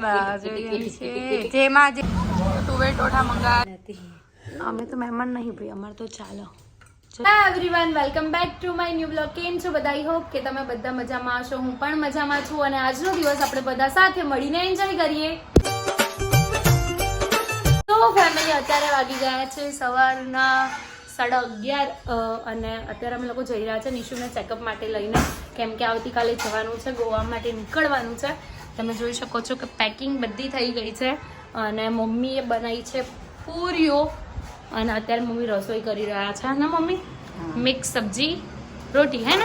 બા જોઈએ છે. જેમાં જે તુવેર ટોઠા મંગાવ્યા અમે તો મહેમાન નહીં ભાઈ અમારે તો ચાલો. Everyone welcome back to my new blog કેમ છો બધા? આઈ હોપ કે તમે બધા મજામાં હશો. હું પણ મજામાં છું અને આજનો દિવસ આપણે બધા સાથે મળીને એન્જોય કરીએ. તો ફેમિલી અત્યારે વાગી ગયા છે સવારના સાડા અગિયાર અને અત્યારે અમે લોકો જઈ રહ્યા છે નિશુને ચેકઅપ માટે લઈને. કેમ કે આવતીકાલે જવાનું છે ગોવા માટે નીકળવાનું છે. તમે જોઈ શકો છો કે પેકિંગ બધી થઈ ગઈ છે અને મમ્મીએ બનાવી છે પૂરીઓ. અને અત્યારે મમ્મી રસોઈ કરી રહ્યા છે. ને મમ્મી? મિક્સ સબ્જી રોટી હે ને?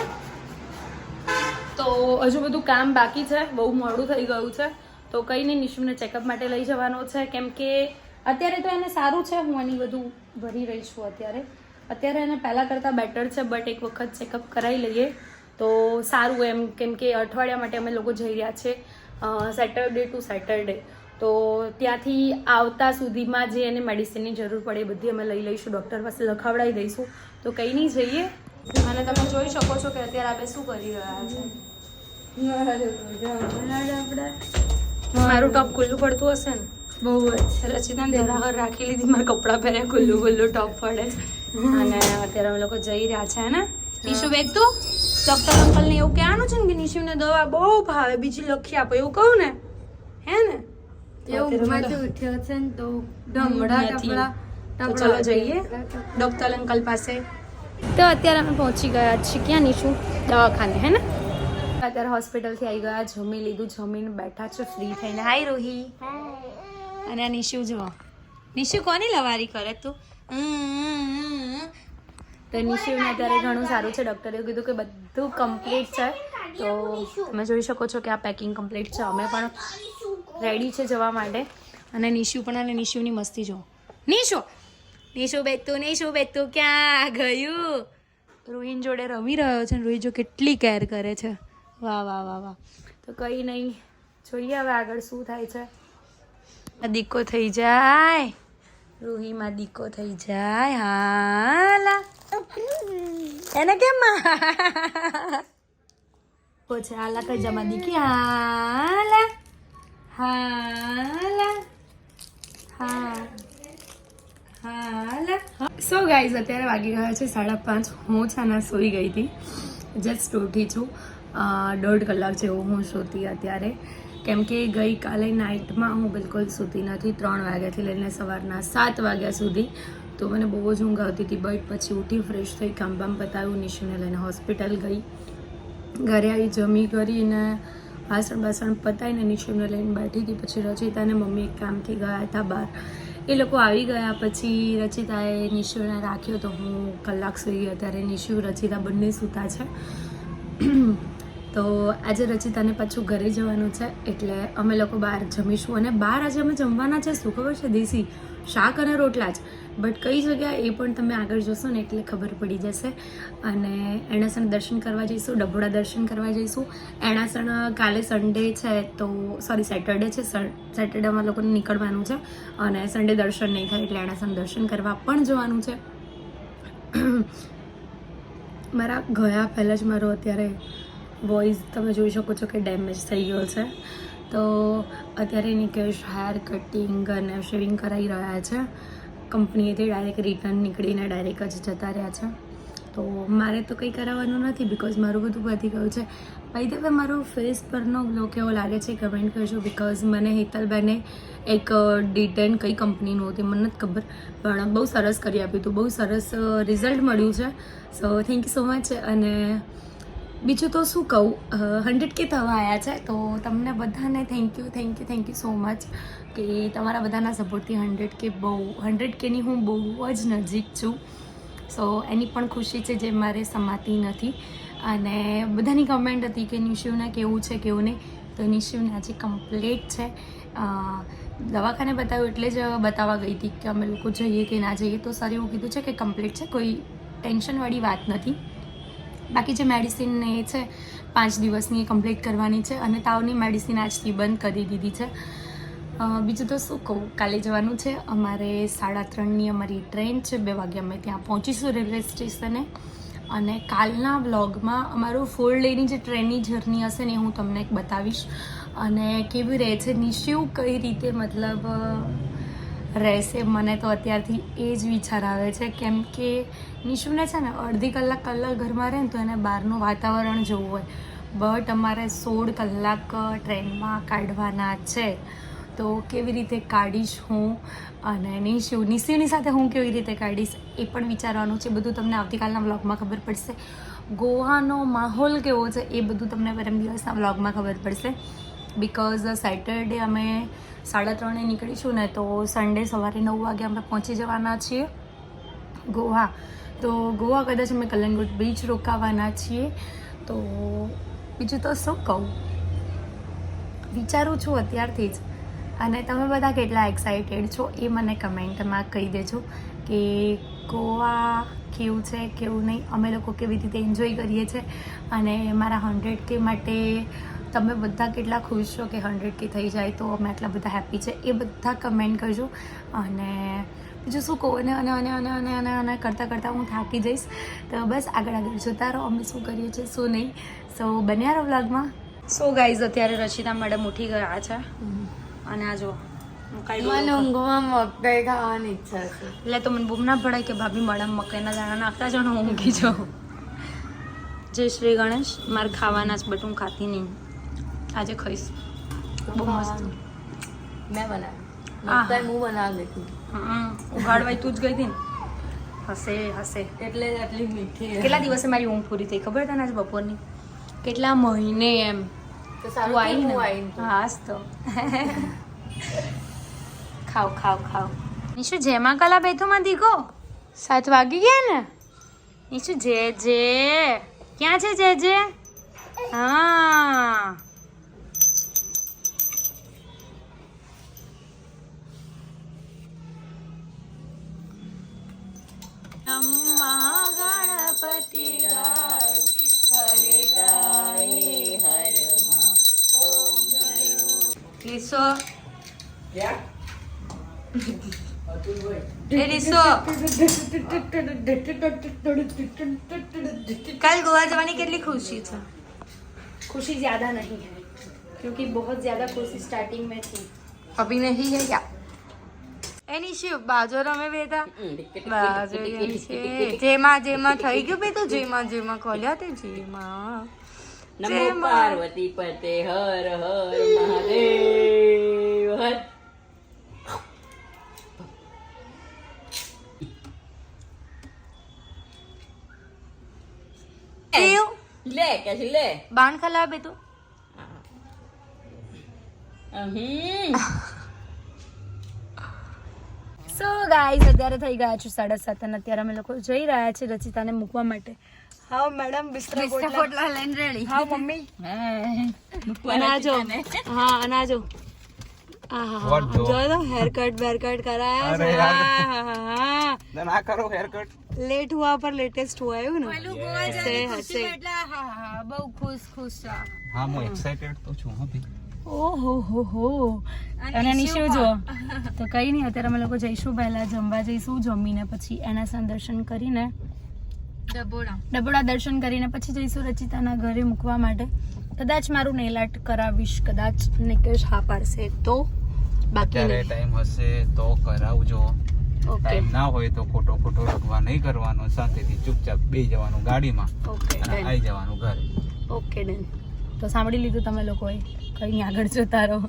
તો હજુ બધું કામ બાકી છે. બહુ મોડું થઈ ગયું છે. તો કંઈ નહીં નિશુને ચેકઅપ માટે લઈ જવાનો છે. કેમ કે અત્યારે તો એને સારું છે. હું એની બધું ભરી રહી છું અત્યારે. અત્યારે એને પહેલાં કરતાં બેટર છે બટ એક વખત ચેકઅપ કરાવી લઈએ. તો સારું એમ કેમ કે અઠવાડિયા માટે અમે લોકો જઈ રહ્યા છે. સેટરડે ટુ સેટરડે તો ત્યાંથી આવતા સુધીમાં જે એને મેડિસિનની જરૂર પડે એ બધી અમે લઈ લઈશું. ડૉક્ટર પાસે લખાવડાવી દઈશું. તો કંઈ નહીં જઈએ. અને તમે જોઈ શકો છો કે અત્યારે આપણે શું કરી રહ્યા છે. મારું ટોપ ખુલ્લું પડતું હશે ને? બહુ જ. રચિતા દેરાવર રાખી લીધી મારા કપડાં પહેર્યા ખુલ્લું ખુલ્લું ટોપ પડે. અને અત્યારે અમે લોકો જઈ રહ્યા છે ને? ઈશુ તું? ડોક્ટર અંકલ ને એવું કહેવાનું છે ને કે નિશિવને દવા બહુ ભાવે બીજી લખી આપો એવું કહું ને? હે ને? ચલો જઈએ. ડોક્ટર અંકલ પાસે. તો અત્યારે અમે પહોંચી ગયા છીએ ક્યાં નીશું? દવાખાને હે ને? અત્યારે હોસ્પિટલથી આવી ગયા જમી લીધું જમીને બેઠા છે ફ્રી થઈને. હાય રોહી. અને આ નિશુ જો નિશુ કોની લવારી કરે તું? તો નિશુને અત્યારે ઘણું સારું છે. ડૉક્ટરે કીધું કે બધું કમ્પ્લીટ છે. તો તમે જોઈ શકો છો કે આ પેકિંગ કમ્પ્લીટ છે. અમે પણ રેડી છે જવા માટે. અને નિશુ પણ અને નિશુની મસ્તી જો નિશુ! નિશુ બેતું નિશુ બેતું ક્યાં ગયું? રોહિન જોડે રમી રહ્યો છે રોહિત જો કેટલી કેર કરે છે. વાહ વાહ વાહ વાહ. તો કંઈ નહીં. જોઈએ હવે આગળ શું થાય છે. આ દીકો થઈ જાય. રૂહીમાં દીકો થઈ જાય. હાલા. એને કેમ પોછે આલા કઈ જમા દીકી હાલા હાલા હા હાલા. સો ગાઈઝ અત્યારે વાગી ગયા છે સાડા પાંચ. હું છે ને સૂઈ ગઈ હતી. જસ્ટ ઉઠી છું. દોઢ કલાક જેવું હું સૂતી અત્યારે. કેમ કે ગઈકાલે નાઇટમાં હું બિલકુલ સૂતી નથી. ત્રણ વાગ્યાથી લઈને સવારના સાત વાગ્યા સુધી તો મને બહુ જ ઊંઘ આવતી હતી. બટ પછી ઉઠી ફ્રેશ થઈ કામ બામ પતાવ્યું. નિશુને લઈને હોસ્પિટલ ગઈ. ઘરે આવી જમી કરીને વાસણ બાસણ પતાવીને નિશુને લઈને બેઠી હતી. પછી રચિતાને મમ્મી એક કામથી ગયા હતા બહાર. એ લોકો આવી ગયા. પછી રચિતાએ નિશુને રાખ્યો તો હું કલાક સુઈ અત્યારે નિશુ રચિતા બંને સૂતા છે. તો આજે રચિતાને પાછું ઘરે જવાનું છે. એટલે અમે લોકો બહાર જમીશું. અને બહાર આજે અમે જમવાના છે. શું ખબર છે? દેશી શાક અને રોટલા જ. બટ કઈ જગ્યા એ પણ તમે આગળ જોશો ને એટલે ખબર પડી જશે. અને એણાસણ દર્શન કરવા જઈશું ડભોડા દર્શન કરવા જઈશું. એણાસણ કાલે સન્ડે છે તો સોરી સેટરડે છે. સેટરડેમાં લોકોને નીકળવાનું છે અને સન્ડે દર્શન નહીં થાય એટલે એણાસણ દર્શન કરવા પણ જવાનું છે. મારા ગયા પહેલાં જ મારો અત્યારે વોઇસ તમે જોઈ શકો છો કે ડેમેજ થઈ ગયો છે. તો અત્યારે નિકેશ હેર કટિંગ અને શેવિંગ કરાવી રહ્યા છે. કંપનીએથી ડાયરેક્ટ રિટર્ન નીકળીને ડાયરેક્ટ જ જતા રહ્યા છે. તો મારે તો કંઈ કરાવવાનું નથી બિકોઝ મારું બધું પતી ગયું છે. ભાઈ તમે મારો ફેસ પરનો ગ્લો કેવો લાગે છે કમેન્ટ કરજો બિકોઝ મને હેતલબેને એક ડિટેન કઈ કંપનીનું હતી મને નથી ખબર, પણ બહુ સરસ કરી આપ્યું હતું. બહુ સરસ રિઝલ્ટ મળ્યું છે. So thank you so much અને બીજું તો શું કહું હંડ્રેડ કે થવા આવ્યા છે, તો તમને બધાને thank you thank you thank you so much કે તમારા બધાના સપોર્ટથી હંડ્રેડ કે બહુ હંડ્રેડ કેની હું બહુ જ નજીક છું. સો એની પણ ખુશી છે જે મારે સમાતી નથી. અને બધાની કમેન્ટ હતી કે નિશુને કેવું છે, કેવું નહીં. તો નિશુને આજે કમ્પ્લીટ છે. દવાખાને બતાવ્યું એટલે જ બતાવવા ગઈ હતી કે અમે લોકો જઈએ કે ના જઈએ. તો સર એવું કીધું છે કે કમ્પ્લીટ છે, કોઈ ટેન્શનવાળી વાત નથી. બાકી જે મેડિસિન એ છે, પાંચ દિવસની એ કમ્પ્લીટ કરવાની છે અને તાવની મેડિસિન આજથી બંધ કરી દીધી છે. બીજું તો શું કહું? કાલે જવાનું છે. અમારે સાડા ત્રણની અમારી ટ્રેન છે. બે વાગે અમે ત્યાં પહોંચીશું રેલવે સ્ટેશને અને કાલના વ્લોગમાં અમારું ફોર ડેની જે ટ્રેનની જર્ની હશે ને હું તમને બતાવીશ. અને કેવી રહે છે નિશિવ કઈ રીતે, મતલબ રહેશે. મને તો અત્યારથી એ જ વિચાર આવે છે કેમ કે નિશુને છે ને અડધી કલાક કલાક ઘરમાં રહે ને તો એને બહારનું વાતાવરણ જોવું હોય. બટ અમારે સોળ કલાક ટ્રેનમાં કાઢવાના છે. તો કેવી રીતે કાઢીશ હું? અને નિશુ, નિશુની સાથે હું કેવી રીતે કાઢીશ એ પણ વિચારવાનું છે. બધું તમને આવતીકાલના વ્લોગમાં ખબર પડશે. ગોવાનો માહોલ કેવો છે એ બધું તમને પરમ દિવસના વ્લોગમાં ખબર પડશે. બિકોઝ સેટરડે અમે સાડા ત્રણે નીકળીશું ને તો સન્ડે સવારે નવ વાગે અમે પહોંચી જવાના છીએ ગોવા. તો ગોવા કદાચ અમે કલંગુટ બીચ રોકાવાના છીએ. તો બીજું તો શું કહું? વિચારું છું અત્યારથી જ. અને તમે બધા કેટલા એક્સાઇટેડ છો એ મને કમેન્ટમાં કહી દેજો કે ગોવા કેવું છે, કેવું નહીં? અમે લોકો કેવી રીતે એન્જોય કરીએ છીએ? અને મારા હંડ્રેડ કે માટે તમે બધા કેટલા ખુશ છો કે હંડ્રેડ કે થઈ જાય તો અમે આટલા બધા હેપી છે એ બધા કમેન્ટ કરજો. અને બીજું શું કહું અને અને અને અને અને અને અને કરતાં કરતાં હું થાકી જઈશ. તો બસ આગળ આગળ જોતા રહો. અમે શું કરીએ છીએ શું નહીં. સો બન્યા રહો વ્લોગમાં સો ગાઈઝ અત્યારે રચિતા મેડમ ઉઠી ગયા છે. અને આ જો મને ઊંઘમાં મકાઈ ખાવાની ઈચ્છા છે. એટલે તો મને બૂમ ના પડાય કે ભાભી મેડમ મકાઈના દાણા નાખતા જો ઊંઘી જાઉં. જય શ્રી ગણેશ. મારે ખાવાના જ બટ હું ખાતી નહીં. આજે ખાઈશ. બહુ મસ્ત. મેં બનાવ્યું. હું બનાવી લીધી હમ ઉગાડવાય તું જ ગઈ હતી ને. હશે હશે. એટલે આટલી મીઠી કેટલા દિવસે મારી ઊંઘ પૂરી થઈ? ખબર તને આજ બપોરની? કેટલા મહિને એમ. તું આવી હું ને હાસ તો. ખાવ ખાવ ખાવ. નિશુ જેમા કલા બેથોમાં દીકો સાત વાગી ગયા ને? નિશુ જે જે. ક્યાં છે જે જે? હા. અમ્મા ગણપતિ ગાય હરે ગાય હરમાં ઓમ જયો રીસો એ રીસો कल गोवा जाने કેટલી ખુશી છે खुशी ज्यादा नहीं है क्योंकि बहुत ज्यादा खुशी स्टार्टिंग में थी अभी नहीं है क्या એની શિવ બાજો રમે બેટા બાજો છે. જેમાં જેમાં થઈ ગયું બે તો જેમાં જેમાં ખોલ્યા તે જેમાં. નમો પાર્વતી પતે હર હર મહાદેવ હર. લે કે લે. બાણ ખલા બે તું? અહી. સો ગાઈસ અત્યારે થઈ ગયા છે સાડા સાત અને અત્યારે અમે લોકો જઈ રહ્યા છે રચિતાને મૂકવા માટે. હા મેડમ બિસ્તરા પોટલા લઈને રેડી હા. મમ્મી અનાજો હા અનાજો લેટ હુઆ પર લેટેસ્ટ હુઆ ખુશ ખુશ હા ઓહો હો હો અને નિશુ જો તો કઈ નહીં અત્યારે અમે લોકો જઈશું પહેલા જમવા જઈશું જમીને પછી એના સાં દર્શન કરીને ડબોડા ડબોડા દર્શન કરીને પછી જઈશું રચિતાના ઘરે મૂકવા માટે. કદાચ મારું નેલ આર્ટ કરાવીશ કદાચ નિકેશ હા પાડશે તો. બાકી ટાઈમ હશે તો કરાવજો. ઓકે. ટાઈમ ના હોય તો ખોટો ખોટો રખવા નહીં કરવાનો શાંતિથી ચૂપચાપ બે જવાનું ગાડીમાં ઓકે અને આવી જવાનું ઘરે. Okay done. તો સાંભળી લીધું તમે લોકોએ. કઈ આગળ જોતા રહો.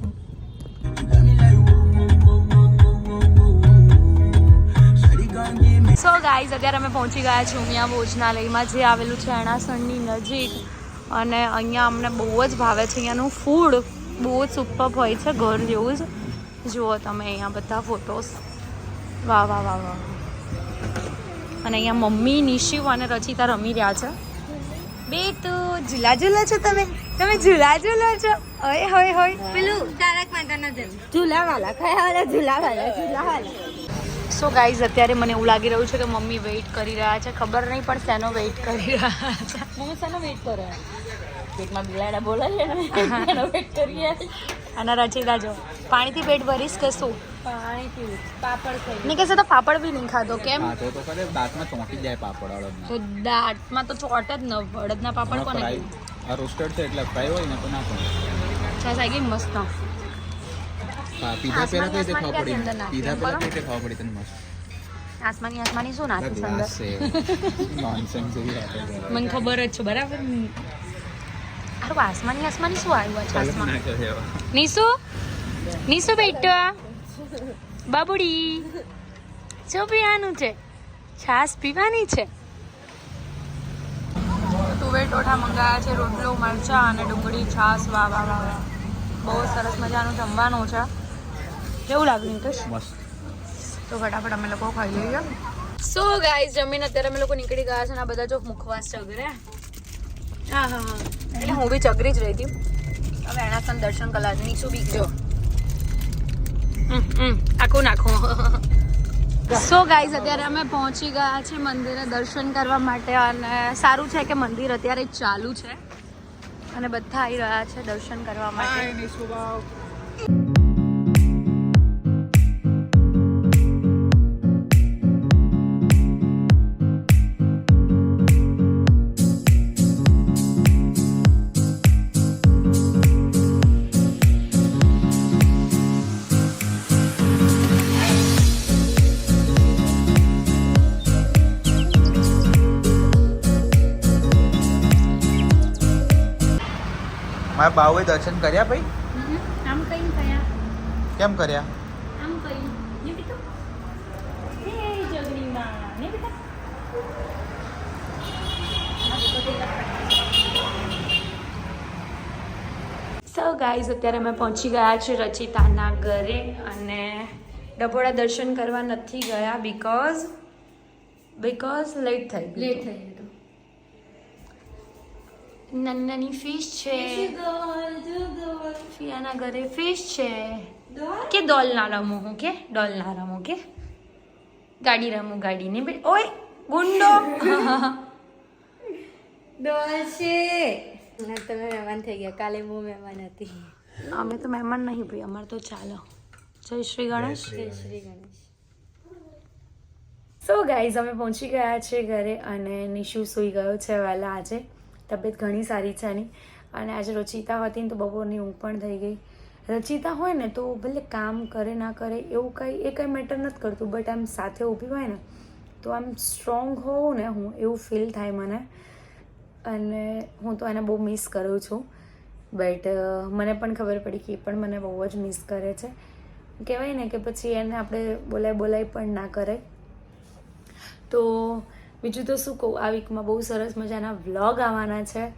સો ગાઈઝ અત્યારે અમે પહોંચી ગયા છીએ ઉમિયા ભોજનાલયમાં, જે આવેલું છે એણાસણની નજીક. અને અહીંયા અમને બહુ જ ભાવે છે, અહીંયાનું ફૂડ બહુ જ સુપર હોય છે, ઘર જેવું જ. જુઓ તમે અહીંયા બધા ફોટોસ વાહ વાહ વાહ વાહ. અને અહીંયા મમ્મી નિશિવ અને રચિતા રમી રહ્યા છે. બે તો ઝૂલા ઝૂલો છો તમે? તમે ઝૂલા ઝૂલો છો? ઓય હોય હોય. પેલું તારક મહેતાના જેમ ઝૂલા વાલા કયા વાલા ઝૂલા વાલા ઝૂલા વાલા સો ગાઈઝ અત્યારે મને એવું લાગી રહ્યું છે કે મમ્મી વેઇટ કરી રહ્યા છે. ખબર નહીં પણ શેનો વેઇટ કરી રહ્યા છે? મમ્મી શેનો વેઇટ કરે? પેટમાં બિલાડા બોલે છે ને? કરી રહ્યા કરીએ અને રચિતા જો. પાણીથી પેટ ભરીશ કે શું? પાણી પીવું. પાપડ ખાઈ કહેશે તો પાપડ બી નહીં ખાધો કેમ? હા તો તો કરે દાંતમાં ચોંટી જાય પાપડ અડદના. તો દાંતમાં તો ચોટ જ ન અડદના પાપડ કોને આ રોસ્ટેડ છે એટલે ફ્રાય હોય ને તો ના પડે છાશ આવી ગઈ મસ્ત. પીધા પહેલા કઈ રીતે આસમાની પડી. અંદર પીધા પહેલા કઈ રીતે ખબર પડી તને મસ્ત. આસમાની આસમાની શું નાખી નોનસેન્સ જેવી મને ખબર જ છે બરાબર? આસમાની આસમાની શું આવ્યું છે આસમાન નીસુ નીસુ બેટો? બાબુડી શું પીવાનું છે છાશ પીવાની છે. તુવેર ટોઠા મંગાયા છે રોટલો મરચા અને ડુંગળી છાશ વાહ વાહ વાહ બહુ સરસ મજાનું જમવાનું છે. કેવું લાગ્યું નિકેશ તો ફટાફટ અમે લોકો ખાઈ લઈએ સો ગાઈઝ જમીન અત્યારે અમે લોકો નીકળી ગયા છે અને આ બધા જો મુખવાસ ચગરે હા હા હા. એટલે હું બી ચગરી જ રહી હતી. હવે એના દર્શન કલાક નીચું બી જો. આખું નાખું. સો ગાઈઝ અત્યારે અમે પહોંચી ગયા છે મંદિરે દર્શન કરવા માટે અને સારું છે કે મંદિર અત્યારે ચાલુ છે. અને બધા આવી રહ્યા છે દર્શન કરવા માટે. મારા બાઉએ દર્શન કર્યા ભાઈ? આમ કઈ કયા કેમ કર્યા? આમ કઈ ને બેટા હે જગરી માં ને બેટા સો ગાઈઝ અત્યારે અમે પહોંચી ગયા છે રચિતાના ઘરે અને ડભોળા દર્શન કરવા નથી ગયા બીકોઝ બીકોઝ લેટ થઈ લેટ થઈ નાની નાની ફિશ છે ફિયાના ઘરે ફિશ છે. કે ડોલ ના રમો હું કે ડોલ ના રમો કે? ગાડી રમો ગાડી ને બેટ ઓય ગુંડો. ડોલ છે. ના તમે મહેમાન થઈ ગયા. કાલે હું મહેમાન હતી. અમે તો મહેમાન નહીં ભાઈ અમારે તો ચાલો. જય શ્રી ગણેશ. જય શ્રી ગણેશ. સો ગાઈઝ અમે પહોંચી ગયા છે ઘરે અને નિશુ સૂઈ ગયો છે વહેલા આજે. તબિયત ઘણી સારી છે એની. અને આજે રચિતા હતી ને તો બપોરની ઊંઘ પણ થઈ ગઈ. રચિતા હોય ને તો ભલે કામ કરે ના કરે એવું કંઈ, એ કંઈ મેટર નથી કરતું. બટ આમ સાથે ઊભી હોય ને તો આમ સ્ટ્રોંગ હોઉં ને હું એવું ફીલ થાય મને. અને હું તો એને બહુ મિસ કરું છું. બટ મને પણ ખબર પડી કે એ પણ મને બહુ જ મિસ કરે છે. કહેવાય ને કે પછી એને આપણે બોલાય બોલાય પણ ના કરે તો બીજું તો શું કહું, આ વીકમાં બહુ સરસ મજાના વ્લોગ આવવાના છે.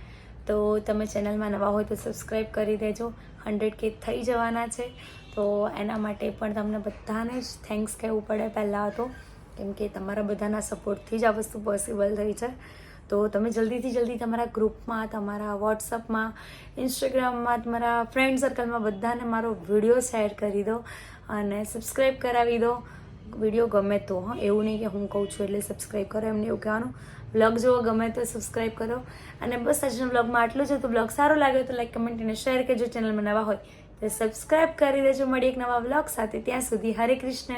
તો તમે ચેનલમાં નવા હોય તો સબસ્ક્રાઈબ કરી દેજો. હંડ્રેડ કે થઈ જવાના છે. તો એના માટે પણ તમને બધાને જ થેન્ક્સ કહેવું પડે પહેલાં તો. કેમ કે તમારા બધાના સપોર્ટથી જ આ વસ્તુ પોસિબલ થઈ છે. તો તમે જલ્દીથી જલ્દી તમારા ગ્રુપમાં તમારા વોટ્સઅપમાં ઇન્સ્ટાગ્રામમાં તમારા ફ્રેન્ડ સર્કલમાં બધાને મારો વીડિયો શેર કરી દો અને સબસ્ક્રાઈબ કરાવી દો. વીડિયો ગમે તો, હા. એવું નહીં કે હું કહું છું એટલે સબસ્ક્રાઈબ કરો, એમને એવું કહેવાનું. બ્લોગ જોવો ગમે તો સબસ્ક્રાઈબ કરો. અને બસ આજના બ્લોગમાં આટલું જ તો બ્લોગ સારો લાગ્યો તો લાઈક કમેન્ટ અને શેર કરજો. ચેનલમાં નવા હોય તો સબસ્ક્રાઈબ કરી દેજો. મળી એક નવા બ્લોગ સાથે. ત્યાં સુધી હરે કૃષ્ણ.